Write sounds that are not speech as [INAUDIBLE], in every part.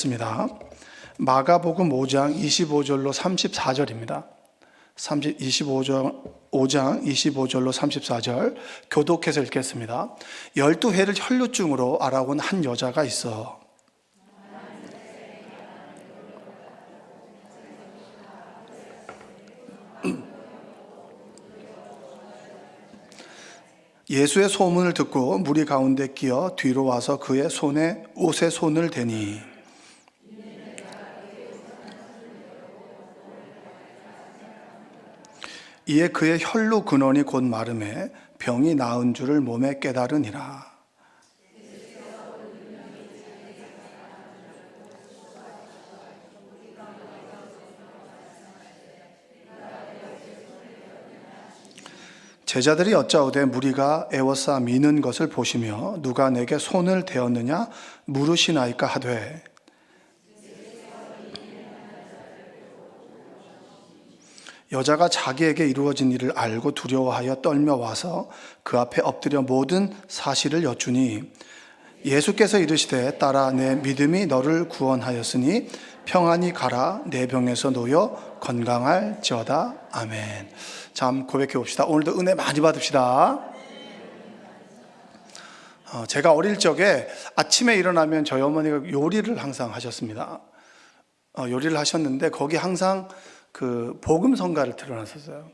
있습니다. 마가복음 5장 25절로 34절입니다. 30, 25장, 5장 25절로 34절 교독해서 읽겠습니다. 12회를 혈루증으로 알아온 한 여자가 있어. 예수의 소문을 듣고 무리 가운데 끼어 뒤로 와서 그의 손에 옷에 손을 대니 이에 그의 혈루 근원이 곧 마름에 병이 나은 줄을 몸에 깨달으니라. 제자들이 여짜오되 무리가 애워싸 미는 것을 보시며 누가 내게 손을 대었느냐 물으시나이까 하되 여자가 자기에게 이루어진 일을 알고 두려워하여 떨며 와서 그 앞에 엎드려 모든 사실을 여쭈니 예수께서 이르시되 따라 내 믿음이 너를 구원하였으니 평안히 가라 내 병에서 놓여 건강할지어다 아멘. 참 고백해 봅시다. 오늘도 은혜 많이 받읍시다. 어, 제가 어릴 적에 아침에 일어나면 저희 어머니가 요리를 항상 하셨습니다. 어, 요리를 하셨는데 거기 항상 그 복음 성가를 틀어놨었어요.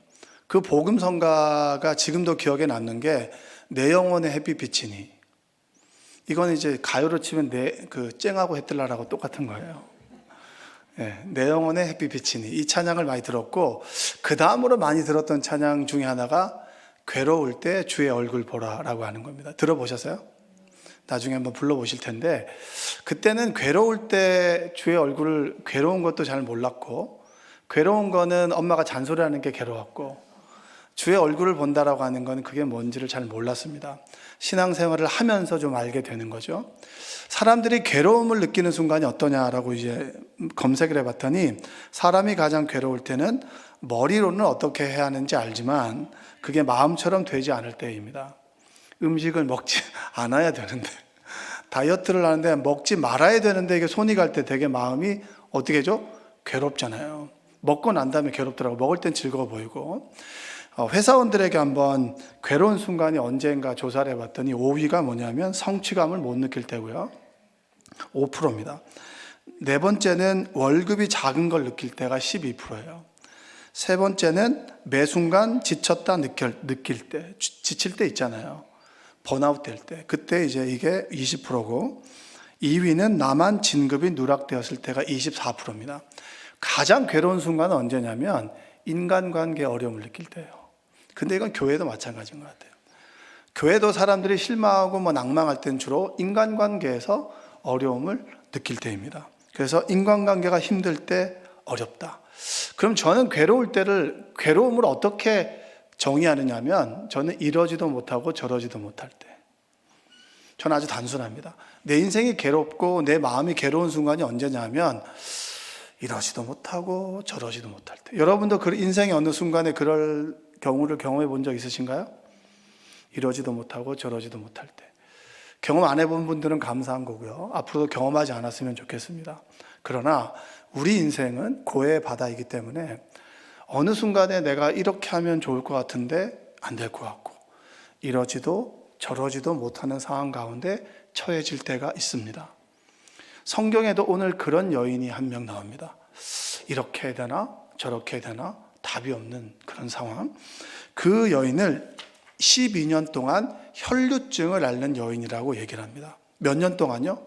그 복음 성가가 지금도 기억에 남는 게 내 영혼의 햇빛 비치니 이건 이제 가요로 치면 내그 쨍하고 해뜰라라고 똑같은 거예요. 예, 내 영혼의 햇빛 비치니 이 찬양을 많이 들었고 그 다음으로 많이 들었던 찬양 중에 하나가 괴로울 때 주의 얼굴 보라라고 하는 겁니다. 들어보셨어요? 나중에 한번 불러보실 텐데 그때는 괴로울 때 주의 얼굴을 괴로운 것도 잘 몰랐고 괴로운 거는 엄마가 잔소리하는 게 괴로웠고 주의 얼굴을 본다라고 하는 건 그게 뭔지를 잘 몰랐습니다. 신앙생활을 하면서 좀 알게 되는 거죠. 사람들이 괴로움을 느끼는 순간이 어떠냐라고 이제 검색을 해봤더니 사람이 가장 괴로울 때는 머리로는 어떻게 해야 하는지 알지만 그게 마음처럼 되지 않을 때입니다. 음식을 먹지 [LAUGHS] 않아야 되는데 다이어트를 하는데 먹지 말아야 되는데 이게 손이 갈 때 되게 마음이 어떻게 죠? 괴롭잖아요. 먹고 난 다음에 괴롭더라고. 먹을 땐 즐거워 보이고. 어, 회사원들에게 한번 괴로운 순간이 언제인가 조사를 해봤더니 5위가 뭐냐면 성취감을 못 느낄 때고요. 5%입니다. 네 번째는 월급이 작은 걸 느낄 때가 12%예요. 세 번째는 매 순간 지쳤다 느낄, 느낄 때, 지칠 때 있잖아요. 번아웃 될 때. 그때 이제 이게 20%고, 2위는 나만 진급이 누락되었을 때가 24%입니다. 가장 괴로운 순간은 언제냐면 인간관계 어려움을 느낄 때예요. 근데 이건 교회도 마찬가지인 것 같아요. 교회도 사람들이 실망하고 뭐 낭망할 때는 주로 인간관계에서 어려움을 느낄 때입니다. 그래서 인간관계가 힘들 때 어렵다. 그럼 저는 괴로울 때를 괴로움을 어떻게 정의하느냐면 저는 이러지도 못하고 저러지도 못할 때. 저는 아주 단순합니다. 내 인생이 괴롭고 내 마음이 괴로운 순간이 언제냐면 이러지도 못하고 저러지도 못할 때. 여러분도 그 인생의 어느 순간에 그럴 경우를 경험해 본 적 있으신가요? 이러지도 못하고 저러지도 못할 때. 경험 안 해본 분들은 감사한 거고요. 앞으로도 경험하지 않았으면 좋겠습니다. 그러나 우리 인생은 고해의 바다이기 때문에 어느 순간에 내가 이렇게 하면 좋을 것 같은데 안 될 것 같고 이러지도 저러지도 못하는 상황 가운데 처해질 때가 있습니다. 성경에도 오늘 그런 여인이 한 명 나옵니다. 이렇게 되나 저렇게 되나 답이 없는 그런 상황. 그 여인을 12년 동안 혈류증을 앓는 여인이라고 얘기를 합니다. 몇 년 동안요?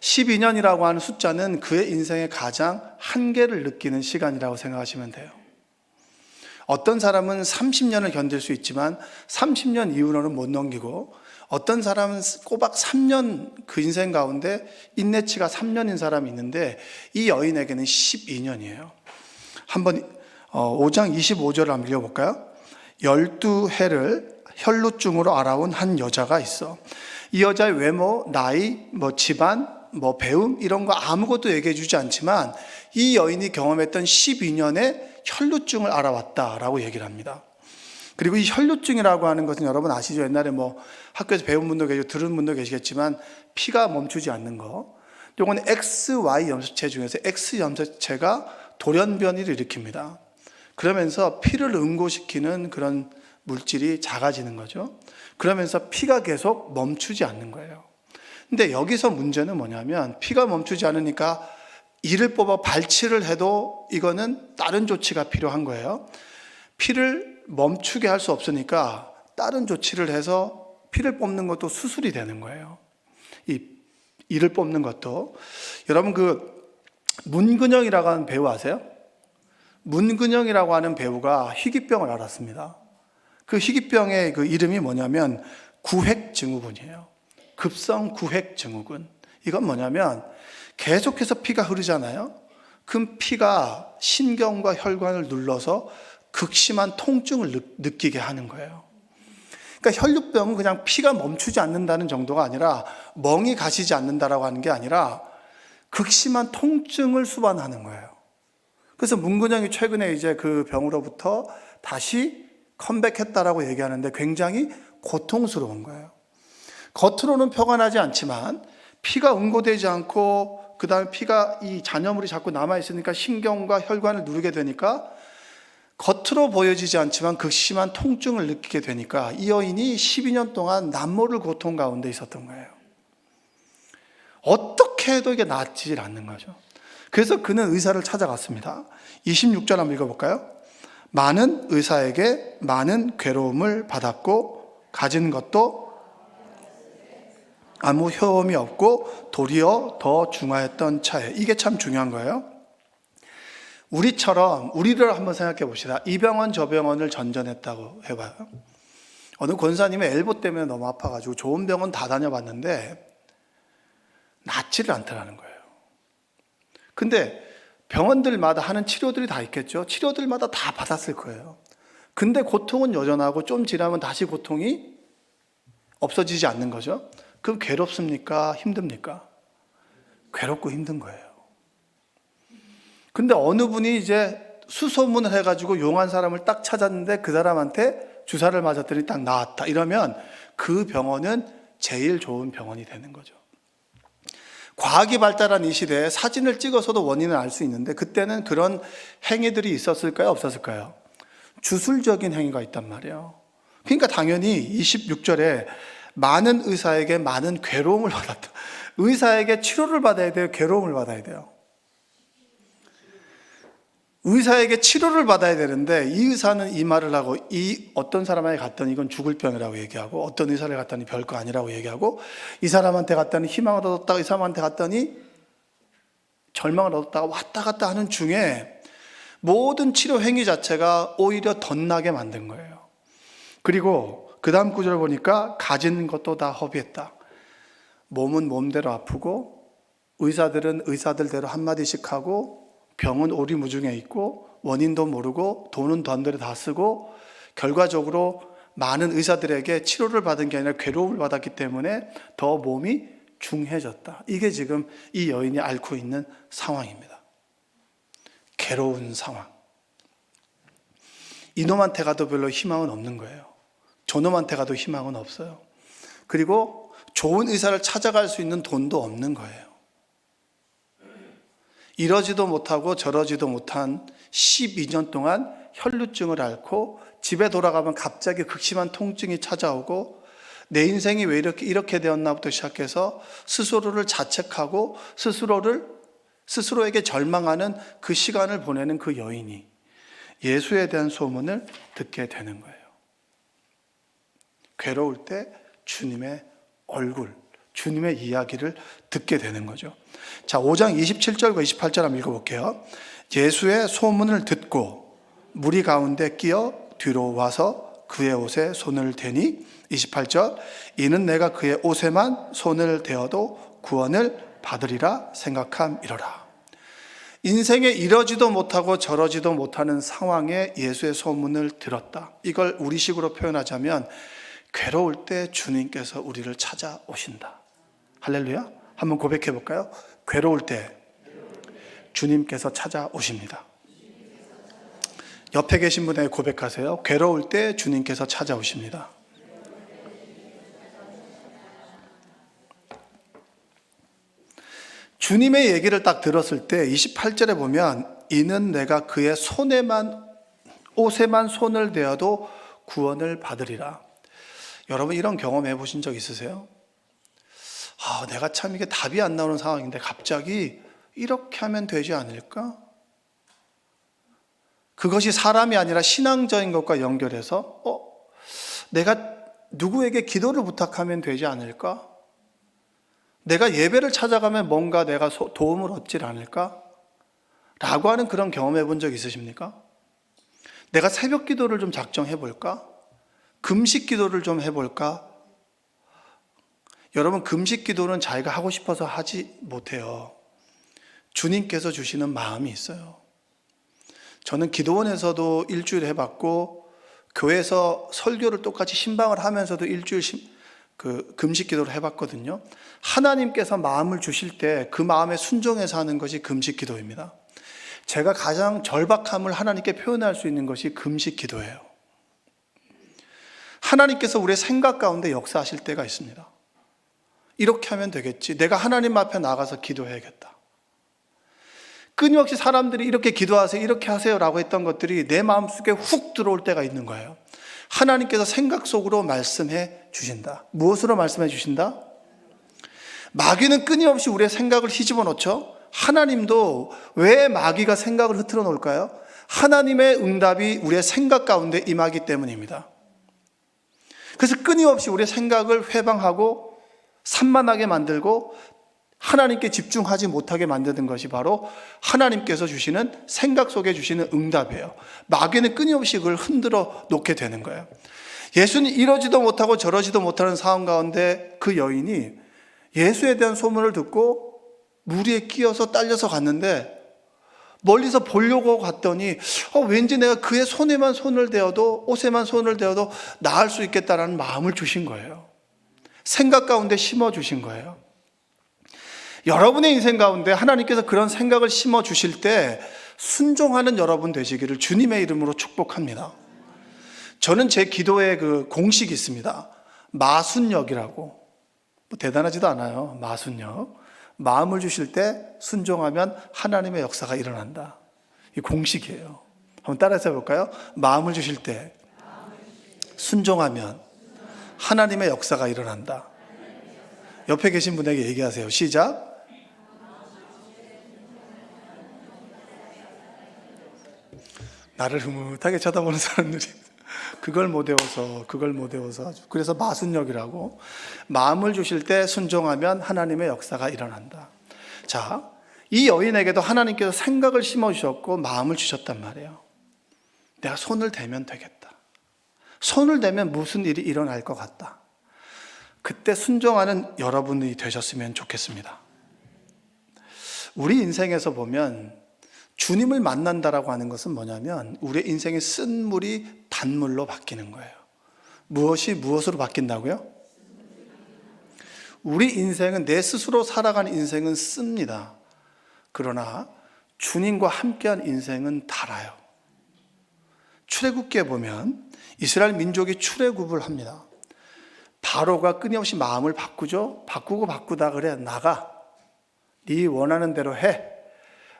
12년이라고 하는 숫자는 그의 인생의 가장 한계를 느끼는 시간이라고 생각하시면 돼요. 어떤 사람은 30년을 견딜 수 있지만 30년 이후로는 못 넘기고 어떤 사람은 꼬박 3년 그 인생 가운데 인내치가 3년인 사람이 있는데 이 여인에게는 12년이에요. 한번 5장 25절을 한번 읽어볼까요? 12해를 혈루증으로 알아온 한 여자가 있어. 이 여자의 외모, 나이, 뭐 집안, 뭐 배움 이런 거 아무것도 얘기해 주지 않지만 이 여인이 경험했던 12년의 혈루증을 알아왔다라고 얘기를 합니다. 그리고 이 혈루증이라고 하는 것은 여러분 아시죠? 옛날에 뭐 학교에서 배운 분도 계시고 들은 분도 계시겠지만 피가 멈추지 않는 거. 요건 XY 염소체 중에서 X 염소체가 돌연변이를 일으킵니다. 그러면서 피를 응고시키는 그런 물질이 작아지는 거죠. 그러면서 피가 계속 멈추지 않는 거예요. 근데 여기서 문제는 뭐냐면 피가 멈추지 않으니까 이를 뽑아 발치를 해도 이거는 다른 조치가 필요한 거예요. 피를 멈추게 할 수 없으니까 다른 조치를 해서 피를 뽑는 것도 수술이 되는 거예요. 이 이를 뽑는 것도 여러분 그 문근영이라고 하는 배우 아세요? 문근영이라고 하는 배우가 희귀병을 앓았습니다. 그 희귀병의 그 이름이 뭐냐면 구획증후군이에요. 급성 구획증후군. 이건 뭐냐면 계속해서 피가 흐르잖아요. 그 피가 신경과 혈관을 눌러서 극심한 통증을 느- 느끼게 하는 거예요. 그러니까 혈류병은 그냥 피가 멈추지 않는다는 정도가 아니라 멍이 가시지 않는다라고 하는 게 아니라 극심한 통증을 수반하는 거예요. 그래서 문근영이 최근에 이제 그 병으로부터 다시 컴백했다라고 얘기하는데 굉장히 고통스러운 거예요. 겉으로는 나지 않지만 피가 응고되지 않고 그 다음에 피가 이 잔여물이 자꾸 남아 있으니까 신경과 혈관을 누르게 되니까 겉으로 보여지지 않지만 극심한 통증을 느끼게 되니까 이 여인이 12년 동안 남모를 고통 가운데 있었던 거예요. 어떻게 해도 이게 낫지 않는 거죠. 그래서 그는 의사를 찾아갔습니다. 26절 한번 읽어볼까요? 많은 의사에게 많은 괴로움을 받았고 가진 것도 아무 효험이 없고 도리어 더 중하였던 차에 이게 참 중요한 거예요. 우리처럼 우리를 한번 생각해 봅시다. 이 병원 저 병원을 전전했다고 해봐요. 어느 권사님이 엘보 때문에 너무 아파가지고 좋은 병원 다 다녀봤는데 낫지를 않더라는 거예요. 근데 병원들마다 하는 치료들이 다 있겠죠. 치료들마다 다 받았을 거예요. 근데 고통은 여전하고 좀 지나면 다시 고통이 없어지지 않는 거죠. 그럼 괴롭습니까? 힘듭니까? 괴롭고 힘든 거예요. 근데 어느 분이 이제 수소문을 해가지고 용한 사람을 딱 찾았는데 그 사람한테 주사를 맞았더니 딱 나았다. 이러면 그 병원은 제일 좋은 병원이 되는 거죠. 과학이 발달한 이 시대에 사진을 찍어서도 원인을 알 수 있는데 그때는 그런 행위들이 있었을까요? 없었을까요? 주술적인 행위가 있단 말이에요. 그러니까 당연히 26절에 많은 의사에게 많은 괴로움을 [LAUGHS] 받았다. 의사에게 치료를 받아야 돼요? 괴로움을 받아야 돼요? 의사에게 치료를 받아야 되는데 이 의사는 이 말을 하고 이 어떤 사람에게 갔더니 이건 죽을 병이라고 얘기하고 어떤 의사를 갔더니 별거 아니라고 얘기하고 이 사람한테 갔더니 희망을 얻었다가 이 사람한테 갔더니 절망을 얻었다가 왔다 갔다 하는 중에 모든 치료 행위 자체가 오히려 덧나게 만든 거예요. 그리고 그 다음 구절을 보니까 가진 것도 다 허비했다. 몸은 몸대로 아프고 의사들은 의사들대로 한마디씩 하고 병은 오리무중에 있고 원인도 모르고 돈은 돈대로 다 쓰고 결과적으로 많은 의사들에게 치료를 받은 게 아니라 괴로움을 받았기 때문에 더 몸이 중해졌다. 이게 지금 이 여인이 앓고 있는 상황입니다. 괴로운 상황. 이놈한테 가도 별로 희망은 없는 거예요. 저놈한테 가도 희망은 없어요. 그리고 좋은 의사를 찾아갈 수 있는 돈도 없는 거예요. 이러지도 못하고 저러지도 못한 12년 동안 혈루증을 앓고 집에 돌아가면 갑자기 극심한 통증이 찾아오고 내 인생이 왜 이렇게 이렇게 되었나부터 시작해서 스스로를 자책하고 스스로를 스스로에게 절망하는 그 시간을 보내는 그 여인이 예수에 대한 소문을 듣게 되는 거예요. 괴로울 때 주님의 얼굴, 주님의 이야기를 듣게 되는 거죠. 자, 5장 27절과 28절 한번 읽어볼게요. 예수의 소문을 듣고 무리 가운데 끼어 뒤로 와서 그의 옷에 손을 대니 28절 이는 내가 그의 옷에만 손을 대어도 구원을 받으리라 생각함이로라. 인생에 이러지도 못하고 저러지도 못하는 상황에 예수의 소문을 들었다. 이걸 우리식으로 표현하자면 괴로울 때 주님께서 우리를 찾아오신다. 할렐루야. 한번 고백해 볼까요? 괴로울 때 주님께서 찾아오십니다. 옆에 계신 분에게 고백하세요. 괴로울 때 주님께서 찾아오십니다. 주님의 얘기를 딱 들었을 때 28절에 보면 이는 내가 그의 손에만 옷에만 손을 대어도 구원을 받으리라. 여러분 이런 경험 해보신 적 있으세요? 아, 내가 참 이게 답이 안 나오는 상황인데 갑자기 이렇게 하면 되지 않을까? 그것이 사람이 아니라 신앙적인 것과 연결해서 어, 내가 누구에게 기도를 부탁하면 되지 않을까? 내가 예배를 찾아가면 뭔가 내가 소- 도움을 얻질 않을까? 라고 하는 그런 경험해 본 적 있으십니까? 내가 새벽 기도를 좀 작정해 볼까? 금식 기도를 좀 해볼까? 여러분, 금식 기도는 자기가 하고 싶어서 하지 못해요. 주님께서 주시는 마음이 있어요. 저는 기도원에서도 일주일 해봤고, 교회에서 설교를 똑같이 신방을 하면서도 일주일 신- 그 금식 기도를 해봤거든요. 하나님께서 마음을 주실 때 그 마음에 순종해서 하는 것이 금식 기도입니다. 제가 가장 절박함을 하나님께 표현할 수 있는 것이 금식 기도예요. 하나님께서 우리의 생각 가운데 역사하실 때가 있습니다. 이렇게 하면 되겠지. 내가 하나님 앞에 나가서 기도해야겠다. 끊임없이 사람들이 이렇게 기도하세요, 이렇게 하세요라고 했던 것들이 내 마음속에 훅 들어올 때가 있는 거예요. 하나님께서 생각 속으로 말씀해 주신다. 무엇으로 말씀해 주신다? 마귀는 끊임없이 우리의 생각을 휘집어 놓죠. 하나님도 왜 마귀가 생각을 흐트러 놓을까요? 하나님의 응답이 우리의 생각 가운데 임하기 때문입니다. 그래서 끊임없이 우리의 생각을 회방하고 산만하게 만들고 하나님께 집중하지 못하게 만드는 것이 바로 하나님께서 주시는 생각 속에 주시는 응답이에요. 마귀는 끊임없이 그걸 흔들어 놓게 되는 거예요. 예수는 이러지도 못하고 저러지도 못하는 상황 가운데 그 여인이 예수에 대한 소문을 듣고 무리에 끼어서 딸려서 갔는데 멀리서 보려고 갔더니 어, 왠지 내가 그의 손에만 손을 대어도 옷에만 손을 대어도 나을 수 있겠다라는 마음을 주신 거예요. 생각 가운데 심어 주신 거예요. 여러분의 인생 가운데 하나님께서 그런 생각을 심어 주실 때 순종하는 여러분 되시기를 주님의 이름으로 축복합니다. 저는 제 기도에 그 공식이 있습니다. 마순역이라고. 뭐 대단하지도 않아요. 마순역. 마음을 주실 때 순종하면 하나님의 역사가 일어난다. 이 공식이에요. 한번 따라서 해볼까요? 마음을 주실 때 순종하면 하나님의 역사가 일어난다. 옆에 계신 분에게 얘기하세요. 시작. 나를 흐뭇하게 쳐다보는 사람들이 [LAUGHS] 그걸 못 외워서 그걸 못 외워서 아주 그래서 마순역이라고 마음을 주실 때 순종하면 하나님의 역사가 일어난다. 자, 이 여인에게도 하나님께서 생각을 심어 주셨고 마음을 주셨단 말이에요. 내가 손을 대면 되겠다. 손을 대면 무슨 일이 일어날 것 같다. 그때 순종하는 여러분이 되셨으면 좋겠습니다. 우리 인생에서 보면 주님을 만난다라고 하는 것은 뭐냐면 우리의 인생의 쓴 물이 단물로 바뀌는 거예요. 무엇이 무엇으로 바뀐다고요? 우리 인생은 내 스스로 살아가는 인생은 씁니다. 그러나 주님과 함께한 인생은 달아요. 출애굽기에 보면 이스라엘 민족이 출애굽을 합니다. 바로가 끊임없이 마음을 바꾸죠. 바꾸고 바꾸다 그래 나가. 네 원하는 대로 해.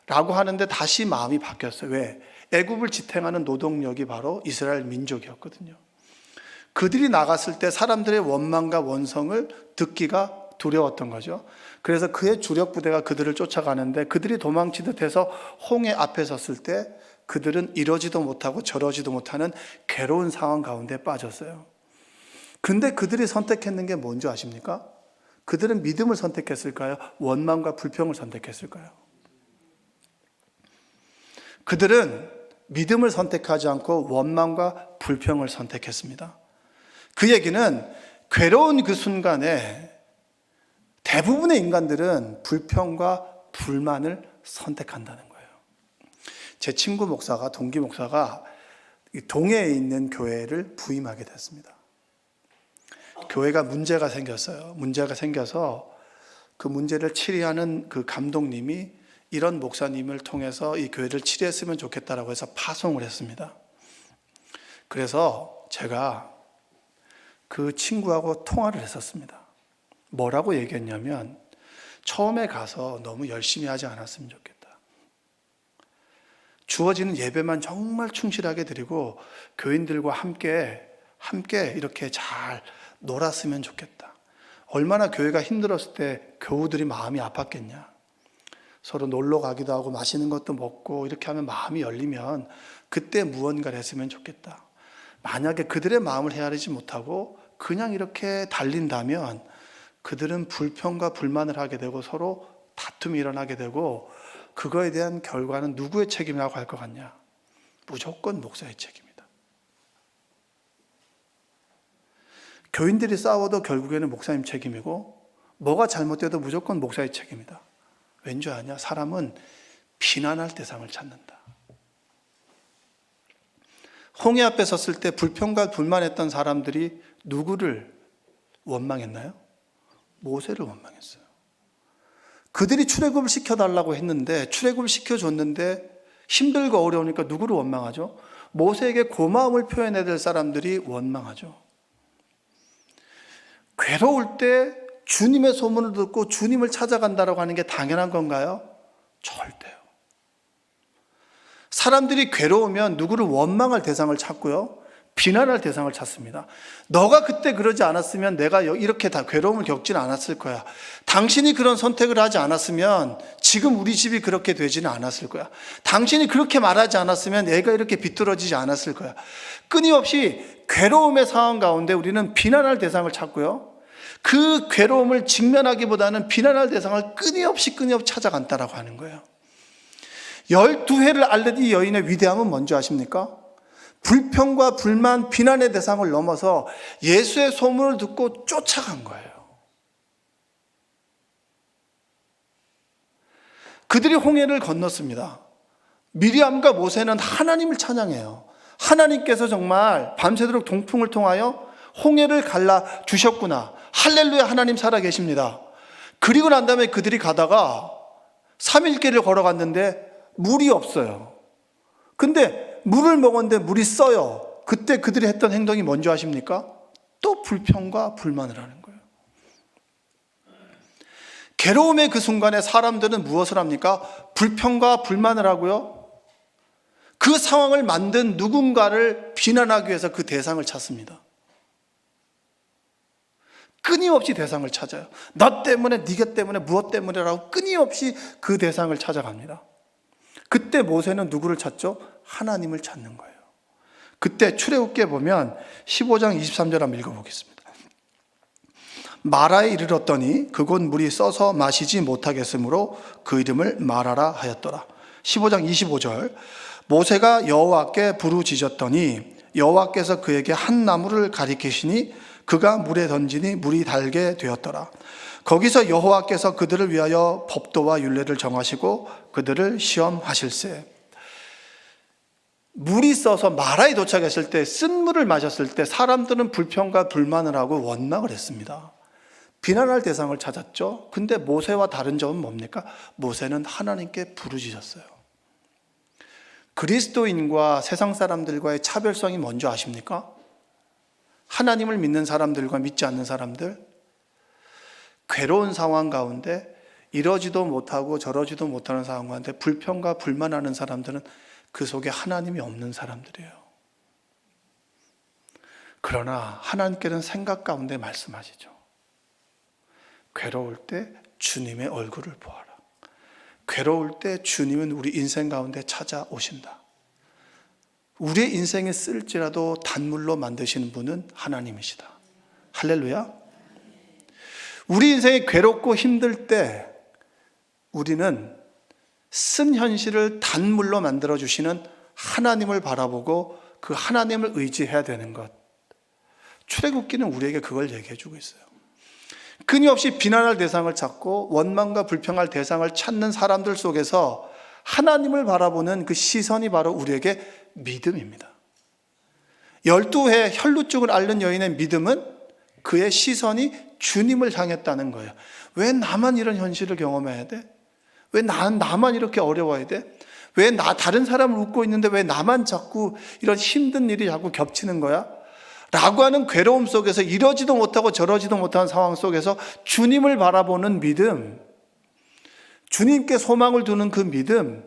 라고 하는데 다시 마음이 바뀌었어요. 왜? 애굽을 지탱하는 노동력이 바로 이스라엘 민족이었거든요. 그들이 나갔을 때 사람들의 원망과 원성을 듣기가 두려웠던 거죠. 그래서 그의 주력 부대가 그들을 쫓아가는데 그들이 도망치듯 해서 홍해 앞에 섰을 때 그들은 이러지도 못하고 저러지도 못하는 괴로운 상황 가운데 빠졌어요. 근데 그들이 선택했는 게 뭔지 아십니까? 그들은 믿음을 선택했을까요? 원망과 불평을 선택했을까요? 그들은 믿음을 선택하지 않고 원망과 불평을 선택했습니다. 그 얘기는 괴로운 그 순간에 대부분의 인간들은 불평과 불만을 선택한다는. 제 친구 목사가, 동기 목사가 동해에 있는 교회를 부임하게 됐습니다. 교회가 문제가 생겼어요. 문제가 생겨서 그 문제를 치리하는 그 감독님이 이런 목사님을 통해서 이 교회를 치리했으면 좋겠다라고 해서 파송을 했습니다. 그래서 제가 그 친구하고 통화를 했었습니다. 뭐라고 얘기했냐면 처음에 가서 너무 열심히 하지 않았으면 좋겠다. 주어지는 예배만 정말 충실하게 드리고 교인들과 함께 함께 이렇게 잘 놀았으면 좋겠다. 얼마나 교회가 힘들었을 때 교우들이 마음이 아팠겠냐. 서로 놀러 가기도 하고 맛있는 것도 먹고 이렇게 하면 마음이 열리면 그때 무언가를 했으면 좋겠다. 만약에 그들의 마음을 헤아리지 못하고 그냥 이렇게 달린다면 그들은 불평과 불만을 하게 되고 서로 다툼이 일어나게 되고 그거에 대한 결과는 누구의 책임이라고 할 것 같냐? 무조건 목사의 책임이다. 교인들이 싸워도 결국에는 목사님 책임이고 뭐가 잘못돼도 무조건 목사의 책임이다. 왠지 아냐? 사람은 비난할 대상을 찾는다. 홍해 앞에 섰을 때 불평과 불만했던 사람들이 누구를 원망했나요? 모세를 원망했어요. 그들이 출애굽을 시켜달라고 했는데 출애굽을 시켜줬는데 힘들고 어려우니까 누구를 원망하죠? 모세에게 고마움을 표현해야 될 사람들이 원망하죠. 괴로울 때 주님의 소문을 듣고 주님을 찾아간다라고 하는 게 당연한 건가요? 절대요. 사람들이 괴로우면 누구를 원망할 대상을 찾고요. 비난할 대상을 찾습니다. 너가 그때 그러지 않았으면 내가 이렇게 다 괴로움을 겪지는 않았을 거야. 당신이 그런 선택을 하지 않았으면 지금 우리 집이 그렇게 되지는 않았을 거야. 당신이 그렇게 말하지 않았으면 애가 이렇게 비뚤어지지 않았을 거야. 끊임없이 괴로움의 상황 가운데 우리는 비난할 대상을 찾고요. 그 괴로움을 직면하기보다는 비난할 대상을 끊임없이 끊임없이 찾아간다라고 하는 거예요. 열두 해를 앓는 이 여인의 위대함은 뭔지 아십니까? 불평과 불만, 비난의 대상을 넘어서 예수의 소문을 듣고 쫓아간 거예요. 그들이 홍해를 건넜습니다. 미리암과 모세는 하나님을 찬양해요. 하나님께서 정말 밤새도록 동풍을 통하여 홍해를 갈라 주셨구나. 할렐루야 하나님 살아 계십니다. 그리고 난 다음에 그들이 가다가 3일 길을 걸어갔는데 물이 없어요. 근데 물을 먹었는데 물이 써요. 그때 그들이 했던 행동이 뭔지 아십니까? 또 불평과 불만을 하는 거예요. 괴로움의 그 순간에 사람들은 무엇을 합니까? 불평과 불만을 하고요. 그 상황을 만든 누군가를 비난하기 위해서 그 대상을 찾습니다. 끊임없이 대상을 찾아요. 너 때문에, 네가 때문에, 무엇 때문에라고 끊임없이 그 대상을 찾아갑니다. 그때 모세는 누구를 찾죠? 하나님을 찾는 거예요. 그때 출애굽기에 보면 15장 23절 한번 읽어보겠습니다. 마라에 이르렀더니 그곳 물이 써서 마시지 못하겠으므로 그 이름을 마라라 하였더라. 15장 25절 모세가 여호와께 부르짖었더니 여호와께서 그에게 한 나무를 가리키시니 그가 물에 던지니 물이 달게 되었더라. 거기서 여호와께서 그들을 위하여 법도와 율례를 정하시고 그들을 시험하실세. 물이 써서 마라에 도착했을 때, 쓴 물을 마셨을 때 사람들은 불평과 불만을 하고 원망을 했습니다. 비난할 대상을 찾았죠. 근데 모세와 다른 점은 뭡니까? 모세는 하나님께 부르짖었어요. 그리스도인과 세상 사람들과의 차별성이 뭔지 아십니까? 하나님을 믿는 사람들과 믿지 않는 사람들, 괴로운 상황 가운데 이러지도 못하고 저러지도 못하는 상황 가운데 불평과 불만하는 사람들은 그 속에 하나님이 없는 사람들이에요. 그러나 하나님께는 생각 가운데 말씀하시죠. 괴로울 때 주님의 얼굴을 보아라. 괴로울 때 주님은 우리 인생 가운데 찾아오신다. 우리의 인생에 쓸지라도 단물로 만드시는 분은 하나님이시다. 할렐루야. 우리 인생이 괴롭고 힘들 때 우리는 쓴 현실을 단물로 만들어 주시는 하나님을 바라보고 그 하나님을 의지해야 되는 것. 출애굽기는 우리에게 그걸 얘기해 주고 있어요. 끊임없이 비난할 대상을 찾고 원망과 불평할 대상을 찾는 사람들 속에서 하나님을 바라보는 그 시선이 바로 우리에게 믿음입니다. 열두 해 혈루증을 앓는 여인의 믿음은 그의 시선이 주님을 향했다는 거예요. 왜 나만 이런 현실을 경험해야 돼? 왜 나, 나만 이렇게 어려워야 돼? 왜 나, 다른 사람을 웃고 있는데 왜 나만 자꾸 이런 힘든 일이 자꾸 겹치는 거야? 라고 하는 괴로움 속에서 이러지도 못하고 저러지도 못하는 상황 속에서 주님을 바라보는 믿음. 주님께 소망을 두는 그 믿음,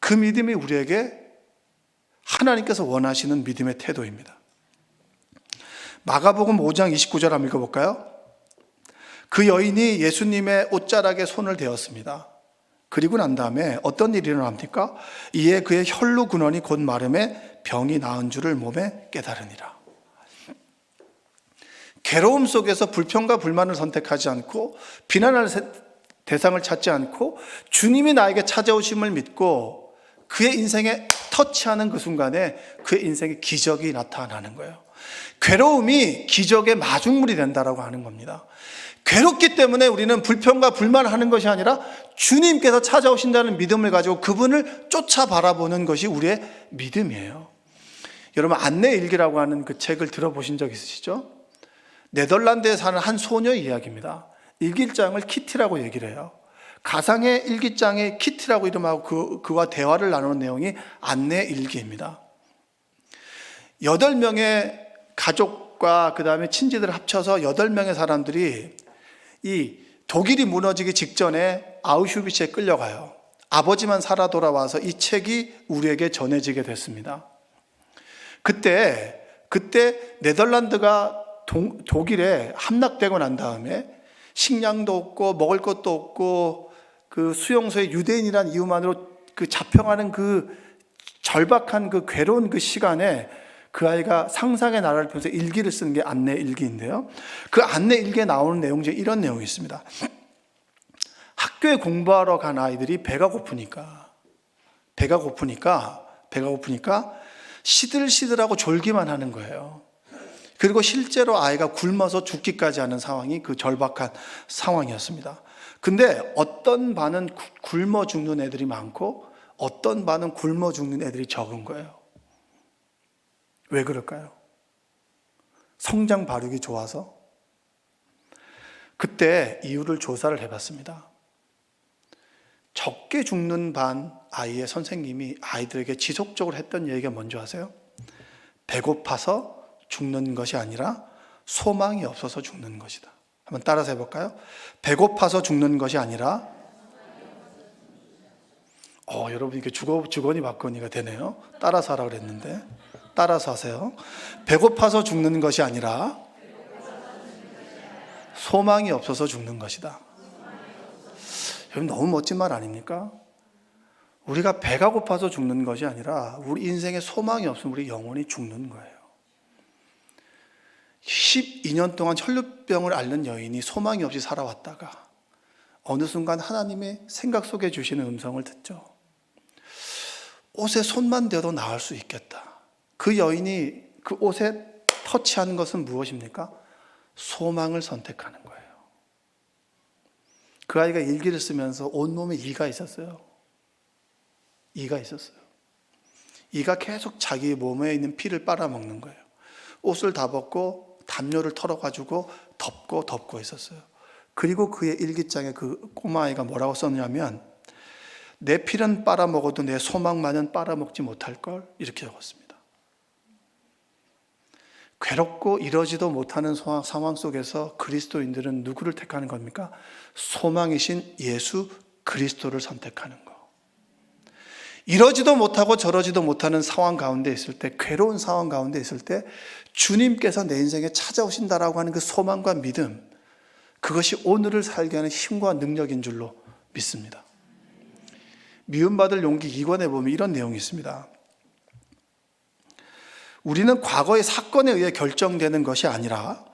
그 믿음이 우리에게 하나님께서 원하시는 믿음의 태도입니다. 마가복음 5장 29절 한번 읽어볼까요? 그 여인이 예수님의 옷자락에 손을 대었습니다. 그리고 난 다음에 어떤 일이 일어납니까? 이에 그의 혈루 근원이 곧 마름에 병이 나은 줄을 몸에 깨달으니라. 괴로움 속에서 불평과 불만을 선택하지 않고 비난할 대상을 찾지 않고 주님이 나에게 찾아오심을 믿고 그의 인생에 터치하는 그 순간에 그의 인생에 기적이 나타나는 거예요. 괴로움이 기적의 마중물이 된다라고 하는 겁니다. 괴롭기 때문에 우리는 불평과 불만하는 것이 아니라 주님께서 찾아오신다는 믿음을 가지고 그분을 쫓아 바라보는 것이 우리의 믿음이에요. 여러분 안내 일기라고 하는 그 책을 들어보신 적 있으시죠? 네덜란드에 사는 한 소녀의 이야기입니다. 일기장을 키티라고 얘기를 해요. 가상의 일기장에 키티라고 이름하고 그, 그와 대화를 나누는 내용이 안내 일기입니다. 여덟 명의 가족과 그 다음에 친지들을 합쳐서 여덟 명의 사람들이 이 독일이 무너지기 직전에 아우슈비츠에 끌려가요. 아버지만 살아 돌아와서 이 책이 우리에게 전해지게 됐습니다. 그때 그때 네덜란드가 동, 독일에 함락되고 난 다음에 식량도 없고 먹을 것도 없고 그 수용소에 유대인이란 이유만으로 그 잡혀가는 그 절박한 그 괴로운 그 시간에 그 아이가 상상의 나라를 펴서 일기를 쓰는 게 안내 일기인데요. 그 안내 일기에 나오는 내용 중에 이런 내용이 있습니다. 학교에 공부하러 간 아이들이 배가 고프니까 배가 고프니까 배가 고프니까 시들시들하고 졸기만 하는 거예요. 그리고 실제로 아이가 굶어서 죽기까지 하는 상황이 그 절박한 상황이었습니다. 근데 어떤 반은 굶어 죽는 애들이 많고 어떤 반은 굶어 죽는 애들이 적은 거예요. 왜 그럴까요? 성장 발육이 좋아서? 그때 이유를 조사를 해봤습니다. 적게 죽는 반 아이의 선생님이 아이들에게 지속적으로 했던 얘기가 뭔지 아세요? 배고파서 죽는 것이 아니라 소망이 없어서 죽는 것이다. 한번 따라서 해볼까요? 배고파서 죽는 것이 아니라 어, 여러분 이게 주거, 주거니 받거니가 되네요. 따라서 하라 그랬는데 따라서 하세요. 배고파서 죽는 것이 아니라 소망이 없어서 죽는 것이다. 여러분 너무 멋진 말 아닙니까? 우리가 배가 고파서 죽는 것이 아니라 우리 인생에 소망이 없으면 우리 영혼이 죽는 거예요. 12년 동안 혈루병을 앓는 여인이 소망이 없이 살아왔다가 어느 순간 하나님의 생각 속에 주시는 음성을 듣죠. 옷에 손만 대도 나을 수 있겠다. 그 여인이 그 옷에 터치하는 것은 무엇입니까? 소망을 선택하는 거예요. 그 아이가 일기를 쓰면서 온몸에 이가 있었어요. 이가 있었어요. 이가 계속 자기 몸에 있는 피를 빨아먹는 거예요. 옷을 다 벗고 담요를 털어가지고 덮고 덮고 있었어요. 그리고 그의 일기장에 그 꼬마아이가 뭐라고 썼냐면 내 피는 빨아먹어도 내 소망만은 빨아먹지 못할 걸 이렇게 적었습니다. 괴롭고 이러지도 못하는 상황 속에서 그리스도인들은 누구를 택하는 겁니까? 소망이신 예수 그리스도를 선택하는 거. 이러지도 못하고 저러지도 못하는 상황 가운데 있을 때, 괴로운 상황 가운데 있을 때, 주님께서 내 인생에 찾아오신다라고 하는 그 소망과 믿음, 그것이 오늘을 살게 하는 힘과 능력인 줄로 믿습니다. 미움받을 용기 2권에 보면 이런 내용이 있습니다. 우리는 과거의 사건에 의해 결정되는 것이 아니라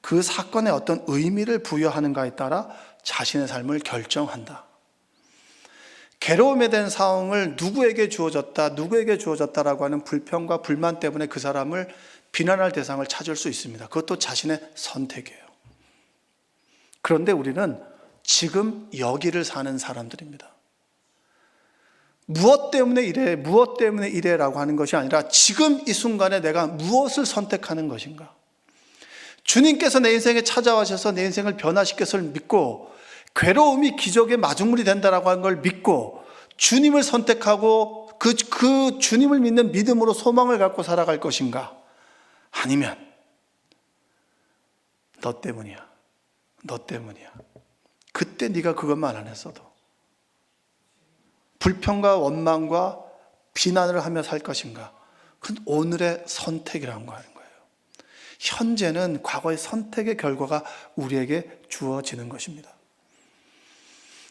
그 사건에 어떤 의미를 부여하는가에 따라 자신의 삶을 결정한다. 괴로움에 대한 상황을 누구에게 주어졌다, 누구에게 주어졌다라고 하는 불평과 불만 때문에 그 사람을 비난할 대상을 찾을 수 있습니다. 그것도 자신의 선택이에요. 그런데 우리는 지금 여기를 사는 사람들입니다. 무엇 때문에 이래, 무엇 때문에 이래라고 하는 것이 아니라 지금 이 순간에 내가 무엇을 선택하는 것인가. 주님께서 내 인생에 찾아와셔서 내 인생을 변화시켜서 믿고 괴로움이 기적의 마중물이 된다라고 하는 걸 믿고 주님을 선택하고 그, 그 주님을 믿는 믿음으로 소망을 갖고 살아갈 것인가? 아니면 너 때문이야. 너 때문이야. 그때 네가 그것만 안 했어도 불평과 원망과 비난을 하며 살 것인가? 그건 오늘의 선택이라는 거 하는 거예요. 현재는 과거의 선택의 결과가 우리에게 주어지는 것입니다.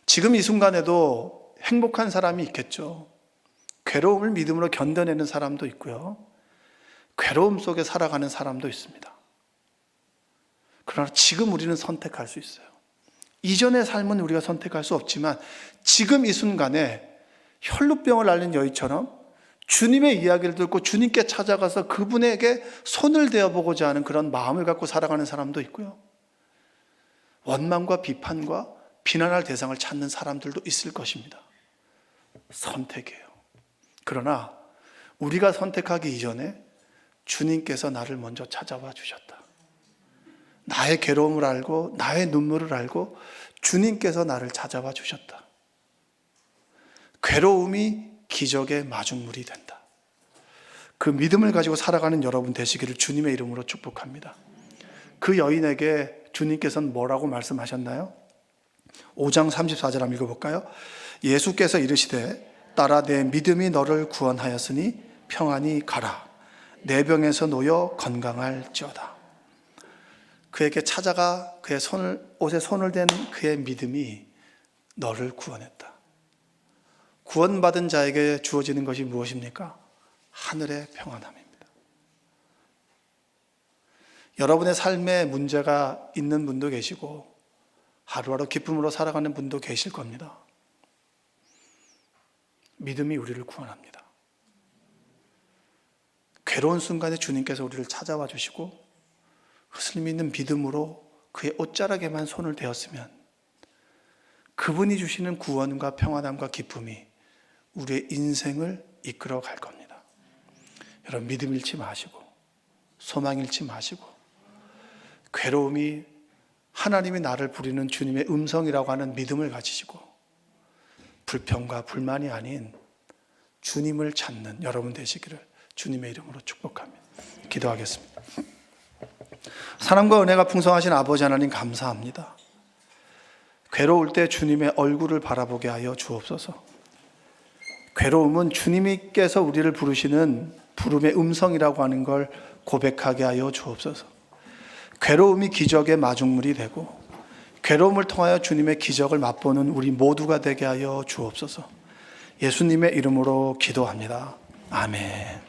지금 이 순간에도 행복한 사람이 있겠죠. 괴로움을 믿음으로 견뎌내는 사람도 있고요. 괴로움 속에 살아가는 사람도 있습니다. 그러나 지금 우리는 선택할 수 있어요. 이전의 삶은 우리가 선택할 수 없지만 지금 이 순간에 혈루병을 앓는 여인처럼 주님의 이야기를 듣고 주님께 찾아가서 그분에게 손을 대어보고자 하는 그런 마음을 갖고 살아가는 사람도 있고요. 원망과 비판과 비난할 대상을 찾는 사람들도 있을 것입니다. 선택이에요. 그러나 우리가 선택하기 이전에 주님께서 나를 먼저 찾아와 주셨다. 나의 괴로움을 알고 나의 눈물을 알고 주님께서 나를 찾아와 주셨다. 괴로움이 기적의 마중물이 된다. 그 믿음을 가지고 살아가는 여러분 되시기를 주님의 이름으로 축복합니다. 그 여인에게 주님께서는 뭐라고 말씀하셨나요? 5장 34절 한번 읽어볼까요? 예수께서 이르시되 따라 내 믿음이 너를 구원하였으니 평안히 가라. 내 병에서 놓여 건강할지어다. 그에게 찾아가 그의 손을 옷에 손을 댄 그의 믿음이 너를 구원했다. 구원받은 자에게 주어지는 것이 무엇입니까? 하늘의 평안함입니다. 여러분의 삶에 문제가 있는 분도 계시고 하루하루 기쁨으로 살아가는 분도 계실 겁니다. 믿음이 우리를 구원합니다. 괴로운 순간에 주님께서 우리를 찾아와 주시고 흑슬림 있는 믿음으로 그의 옷자락에만 손을 대었으면 그분이 주시는 구원과 평안함과 기쁨이 우리의 인생을 이끌어 갈 겁니다. 여러분 믿음 잃지 마시고 소망 잃지 마시고 괴로움이 하나님이 나를 부리는 주님의 음성이라고 하는 믿음을 가지시고 불평과 불만이 아닌 주님을 찾는 여러분 되시기를 주님의 이름으로 축복합니다. 기도하겠습니다. 사랑과 은혜가 풍성하신 아버지 하나님 감사합니다. 괴로울 때 주님의 얼굴을 바라보게 하여 주옵소서. 괴로움은 주님께서 우리를 부르시는 부름의 음성이라고 하는 걸 고백하게 하여 주옵소서. 괴로움이 기적의 마중물이 되고 괴로움을 통하여 주님의 기적을 맛보는 우리 모두가 되게 하여 주옵소서. 예수님의 이름으로 기도합니다. 아멘.